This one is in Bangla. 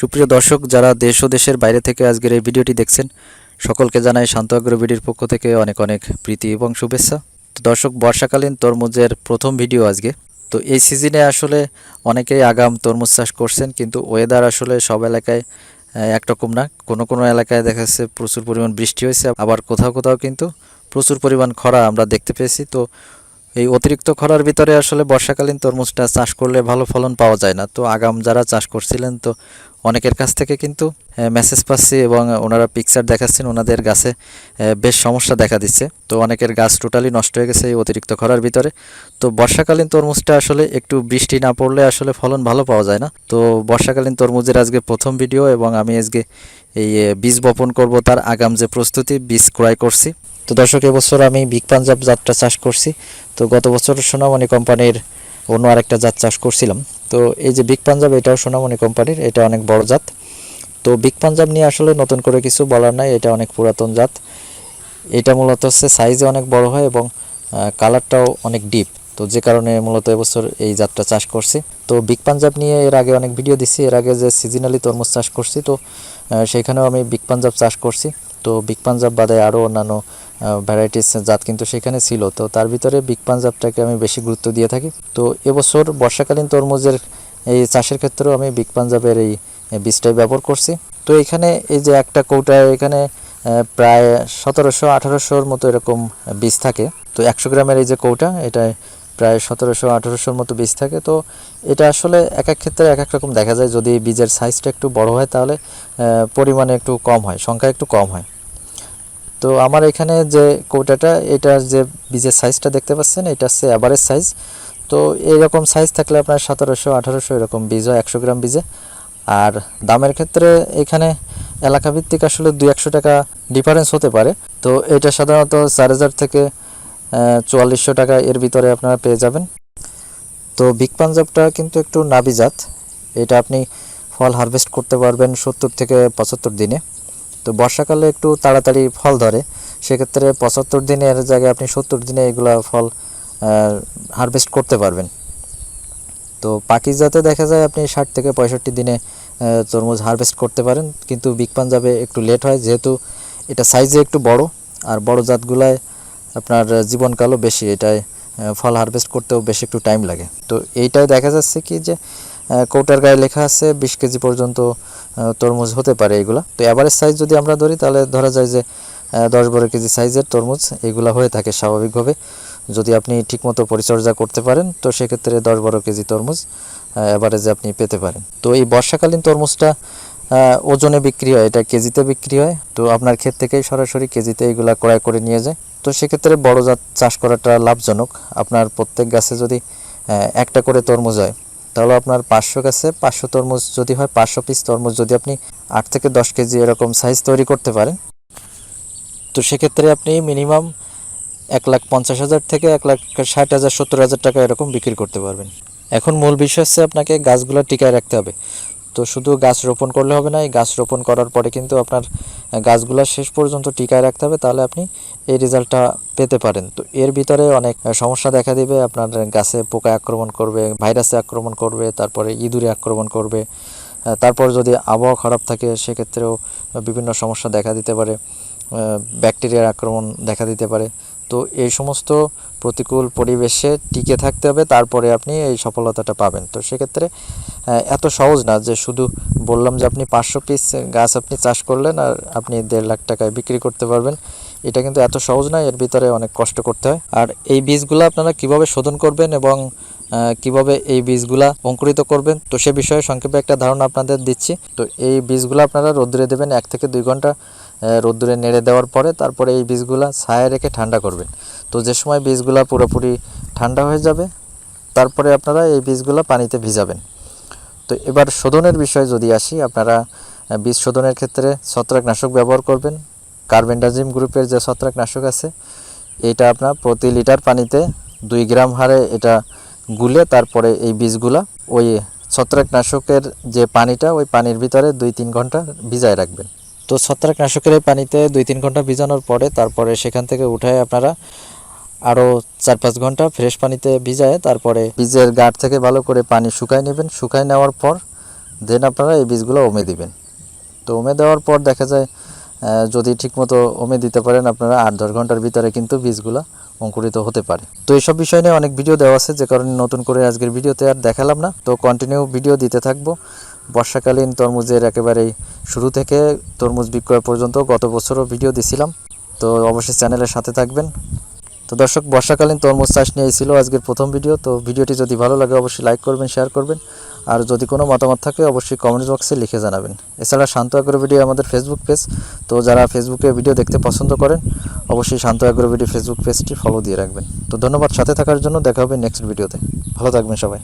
সুপ্রিয় দর্শক, যারা দেশ ও দেশের বাইরে থেকে আজকের এই ভিডিওটি দেখছেন, সকলকে জানাই শান্ত আগ্রবিডির পক্ষ থেকে অনেক অনেক প্রীতি এবং শুভেচ্ছা। তো দর্শক, বর্ষাকালীন তরমুজের প্রথম ভিডিও আজকে। তো এই সিজনে আসলে অনেকেই আগাম তরমুজ চাষ করছেন, কিন্তু ওয়েদার আসলে সব এলাকায় একরকম না। কোনো কোনো এলাকায় দেখা যাচ্ছে প্রচুর পরিমাণ বৃষ্টি হয়েছে, আবার কোথাও কোথাও কিন্তু প্রচুর পরিমাণ খরা আমরা দেখতে পেয়েছি। তো এই অতিরিক্ত খরার ভিতরে আসলে বর্ষাকালীন তরমুজটা চাষ করলে ভালো ফলন পাওয়া যায় না। তো আগাম যারা চাষ করছিলেন, তো অনেকের কাছ থেকে কিন্তু মেসেজ পাচ্ছি এবং ওনারা পিকচার দেখাচ্ছেন, ওনাদের গাছে বেশ সমস্যা দেখা দিচ্ছে। তো অনেকের গাছ টোটালি নষ্ট হয়ে গেছে এই অতিরিক্ত খরার ভিতরে। তো বর্ষাকালীন তরমুজটা আসলে একটু বৃষ্টি না পড়লে আসলে ফলন ভালো পাওয়া যায় না। তো বর্ষাকালীন তরমুজের আজকে প্রথম ভিডিও এবং আমি আজকে এই বীজ বপন করব, তার আগাম যে প্রস্তুতি, বীজ ক্রয় করছি। তো দর্শক, এবছর আমি বিগ পাঞ্জাব জাতটা চাষ করছি। তো গত বছর সোনামণি কোম্পানির অন্য আরেকটা জাত চাষ করছিলাম। তো এই যে বিগ পাঞ্জাব এটাও সোনামণি কোম্পানির, এটা অনেক বড় জাত। তো বিগ পাঞ্জাব নিয়ে আসলে নতুন করে কিছু বলার নাই, এটা অনেক পুরাতন জাত। এটা মূলত হচ্ছে সাইজে অনেক বড় হয় এবং কালারটাও অনেক ডিপ তো যে কারণে মূলত এবছর এই জাতটা চাষ করছি। তো বিগ পাঞ্জাব নিয়ে এর আগে অনেক ভিডিও দিচ্ছি এর আগে যে সিজনালি তরমুজ চাষ করছি, তো সেখানেও আমি বিগ পাঞ্জাব চাষ করছি। তো বিগ পাঞ্জাব বাদে আরও অন্যান্য ভ্যারাইটিস জাত কিন্তু সেখানে ছিল। তো তার ভিতরে বিগ পাঞ্জাবটাকে আমি বেশি গুরুত্ব দিয়ে থাকি। তো এবছর বর্ষাকালীন তরমুজের এই চাষের ক্ষেত্রেও আমি বিগ পাঞ্জাবের এই বীজটাই ব্যবহার করছি। তো এখানে এই যে একটা কৌটায় এখানে প্রায় সতেরোশো, আঠারোশোর মতো এরকম বীজ থাকে। তো একশো গ্রামের এই যে কৌটা এটায় প্রায় সতেরোশো, আঠারোশোর মতো বীজ থাকে। তো এটা আসলে এক এক ক্ষেত্রে এক এক রকম দেখা যায়। যদি বীজের সাইজটা একটু বড় হয় তাহলে পরিমাণে একটু কম হয়, সংখ্যা একটু কম হয়। তো আমার এখানে যে কৌটাটা, এটার যে বীজের সাইজটা দেখতে পাচ্ছেন, এটা হচ্ছে অ্যাভারেজ সাইজ তো এরকম সাইজ থাকলে আপনার সতেরোশো, আঠারোশো এরকম বীজ হয়, একশো গ্রাম বীজে। আর দামের ক্ষেত্রে এখানে এলাকা ভিত্তিক আসলে দুই, একশো টাকা ডিফারেন্স হতে পারে। তো এটা সাধারণত চার হাজার থেকে চুয়াল্লিশশো টাকা এর ভিতরে আপনারা পেয়ে যাবেন। তো বিগ পাঞ্জাবটা কিন্তু একটু নাবিজাত। এটা আপনি ফল হারভেস্ট করতে পারবেন সত্তর থেকে পঁচাত্তর দিনে। তো বর্ষাকালে একটু তাড়াতাড়ি ফল ধরে। সেক্ষেত্রে পঁচাত্তর দিনের জায়গায় আপনি সত্তর দিনে এগুলা ফল হারভেস্ট করতে পারবেন। তো পাখি জাতে দেখা যায় আপনি ষাট থেকে পঁয়ষট্টি দিনে তরমুজ হারভেস্ট করতে পারেন। কিন্তু বিগ পাঞ্জাবে একটু লেট হয়, যেহেতু এটা সাইজে একটু বড়। আর বড় জাতগুলায় আপনার জীবনকালও বেশি, এটায় ফল হারভেস্ট করতেও বেশি একটু টাইম লাগে। তো এইটাই দেখা যাচ্ছে কি যে কৌটার গায়ে লেখা আছে, বিশ কেজি পর্যন্ত তরমুজ হতে পারে এগুলা। তো অ্যাভারেজ সাইজ যদি আমরা ধরি, তাহলে ধরা যায় যে দশ বারো কেজি সাইজের তরমুজ এগুলা হয়ে থাকে স্বাভাবিকভাবে। যদি আপনি ঠিকমতো পরিচর্যা করতে পারেন, তো সেক্ষেত্রে দশ বারো কেজি তরমুজ অ্যাভারেজে আপনি পেতে পারেন। তো এই বর্ষাকালীন তরমুজটা ওজনে বিক্রি হয়, এটা কেজিতে বিক্রি হয়। তো আপনার ক্ষেত থেকেই সরাসরি কেজিতে এগুলা ক্রয় করে নিয়ে যায়। তো সেক্ষেত্রে বড় জাত চাষ করাটা লাভজনক। আপনার প্রত্যেক গাছে যদি একটা করে তরমুজ হয় তাহলে আপনার পাঁচশো গাছে, পাঁচশো তরমুজ যদি হয়, পাঁচশো পিস তরমুজ যদি আপনি আট থেকে দশ কেজি এরকম সাইজ তৈরি করতে পারেন। তো সেক্ষেত্রে আপনি মিনিমাম এক লাখ পঞ্চাশ হাজার থেকে এক লাখ ষাট হাজার, সত্তর হাজার টাকা এরকম বিক্রি করতে পারবেন। এখন মূল বিষয় হচ্ছে আপনাকে গাছগুলো টিকায় রাখতে হবে। তো শুধু গাছ রোপণ করলে হবে না, এই গাছ রোপণ করার পরে কিন্তু আপনার গাছগুলো শেষ পর্যন্ত টিকায় রাখতে হবে, তাহলে আপনি এই রেজাল্টটা পেতে পারেন। তো এর ভিতরে অনেক সমস্যা দেখা দিবে, আপনার গাছে পোকা আক্রমণ করবে, ভাইরাসে আক্রমণ করবে, তারপরে ইঁদুরে আক্রমণ করবে তারপর যদি আবহাওয়া খারাপ থাকে, সেক্ষেত্রেও বিভিন্ন সমস্যা দেখা দিতে পারে ব্যাকটেরিয়ার আক্রমণ দেখা দিতে পারে। তো এই সমস্ত প্রতিকূল পরিবেশে টিকে থাকতে হবে, তারপরে আপনি এই সফলতাটা পাবেন। তো সেক্ষেত্রে এত সহজ না যে শুধু বললাম যে আপনি পাঁচশো পিস গাছ আপনি চাষ করলেন আর আপনি দেড় লাখ টাকায় বিক্রি করতে পারবেন। এটা কিন্তু এত সহজ না, এর ভিতরে অনেক কষ্ট করতে হয়। আর এই বীজগুলো আপনারা কীভাবে শোধন করবেন এবং কীভাবে এই বীজগুলা অঙ্কুরিত করবেন? তো সে বিষয়ে সংক্ষেপে একটা ধারণা আপনাদের দিচ্ছি। তো এই বীজগুলো আপনারা রোদ্দুরে দেবেন এক থেকে দুই ঘণ্টা রোদ্দুরে নেড়ে দেওয়ার পরে তারপরে এই বীজগুলা ছায়া রেখে ঠান্ডা করবেন। তো যে সময় বীজগুলা পুরোপুরি ঠান্ডা হয়ে যাবে, তারপরে আপনারা এই বীজগুলো পানিতে ভিজাবেন। তো এবার শোধনের বিষয়ে যদি আসি, আপনারা বীজ শোধনের ক্ষেত্রে ছত্রাকনাশক ব্যবহার করবেন। কার্বেন্ডাজিম গ্রুপের যে ছত্রাকনাশক আছে, এটা আপনার প্রতি লিটার পানিতে দুই গ্রাম হারে এটা গুলে তারপরে এই বীজগুলা ওই ছত্রাকনাশকের যে পানিটা, ওই পানির ভিতরে দুই তিন ঘণ্টা ভিজায় রাখবেন। তো ছত্রাকনাশকের এই পানিতে দুই তিন ঘণ্টা ভিজানোর পরে তারপরে সেখান থেকে উঠায় আপনারা আরও চার পাঁচ ঘণ্টা ফ্রেশ পানিতে ভিজায়, তারপরে বীজের গাঢ় থেকে ভালো করে পানি শুকায় নেবেন। শুকায় নেওয়ার পর দেন আপনারা এই বীজগুলো ওমে দিবেন। তো ওমে দেওয়ার পর দেখা যায় যদি ঠিকমতো ওমে দিতে পারেন আপনারা আট দশ ঘণ্টার ভিতরে কিন্তু বীজগুলো অঙ্কুরিত হতে পারে। তো এইসব বিষয় নিয়ে অনেক ভিডিও দেওয়া আছে, যে কারণে নতুন করে আজকের ভিডিওতে আর দেখালাম না। তো কন্টিনিউ ভিডিও দিতে থাকব। বর্ষাকালীন তরমুজের একেবারেই শুরু থেকে তরমুজ বিক্রয় পর্যন্ত গত বছরও ভিডিও দিছিলাম। তো অবশ্যই চ্যানেলের সাথে থাকবেন। তো দর্শক, বর্ষাকালীন তরমুজ চাষ নিয়ে এই ছিল আজকের প্রথম ভিডিও। তো ভিডিওটি যদি ভালো লাগে, অবশ্যই লাইক করবেন শেয়ার করবেন। আর যদি কোনো মতামত থাকে, অবশ্যই কমেন্ট বক্সে লিখে জানাবেন। এছাড়া শান্ত আগ্রহ ভিডিও আমাদের ফেসবুক পেজ তো যারা ফেসবুকে ভিডিও দেখতে পছন্দ করেন অবশ্যই শান্ত অ্যাগ্রোভিডি ফেসবুক পেজটি ফলো দিয়ে রাখবেন। তো ধন্যবাদ, সাথে থাকার জন্য দেখা হবে নেক্সট ভিডিওতে ভালো থাকবেন সবাই।